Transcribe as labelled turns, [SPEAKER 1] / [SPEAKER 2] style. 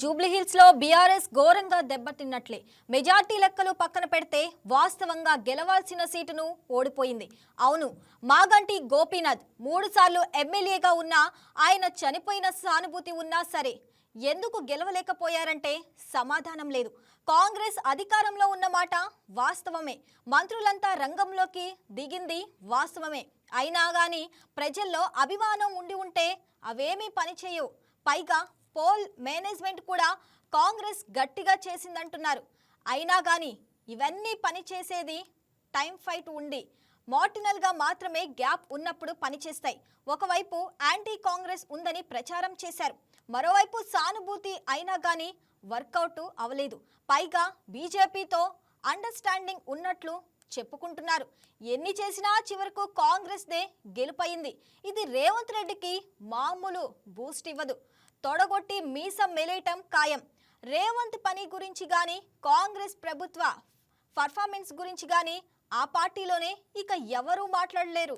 [SPEAKER 1] జూబ్లీహిల్స్లో బీఆర్ఎస్ ఘోరంగా దెబ్బతిన్నట్లే. మెజార్టీ లెక్కలు పక్కన పెడితే వాస్తవంగా గెలవాల్సిన సీటును ఓడిపోయింది. అవును మాగంటి గోపీనాథ్ మూడు సార్లు ఎమ్మెల్యేగా ఉన్నా ఆయన చనిపోయిన సానుభూతి ఉన్నా సరే ఎందుకు గెలవలేకపోయారంటే సమాధానం లేదు. కాంగ్రెస్ అధికారంలో ఉన్న మాట వాస్తవమే. మంత్రులంతా రంగంలోకి దిగింది వాస్తవమే. అయినా గాని ప్రజల్లో అభిమానం ఉండి ఉంటే అవేమీ పనిచేయవు. పైగా పోల్ మేనేజ్మెంట్ కూడా కాంగ్రెస్ గట్టిగా చేసిందంటున్నారు. అయినా కానీ ఇవన్నీ పనిచేసేది టైం ఫైట్ ఉంది మార్టినల్గా మాత్రమే గ్యాప్ ఉన్నప్పుడు పనిచేస్తాయి ఒకవైపు యాంటీ కాంగ్రెస్ ఉందని ప్రచారం చేశారు. మరోవైపు సానుభూతి అయినా కానీ వర్కౌట్ అవలేదు. పైగా బీజేపీతో అండర్స్టాండింగ్ ఉన్నట్లు చెప్పుకుంటున్నారు. ఎన్ని చేసినా చివరకు కాంగ్రెస్దే గెలుపయింది. ఇది రేవంత్ రెడ్డికి మామూలు బూస్ట్ ఇవ్వదు. తొడగొట్టి మీసం మెలేయటం ఖాయం. రేవంత్ పని గురించి కానీ కాంగ్రెస్ ప్రభుత్వ పర్ఫార్మెన్స్ గురించి కానీ ఆ పార్టీలోనే ఇక ఎవరూ మాట్లాడలేరు.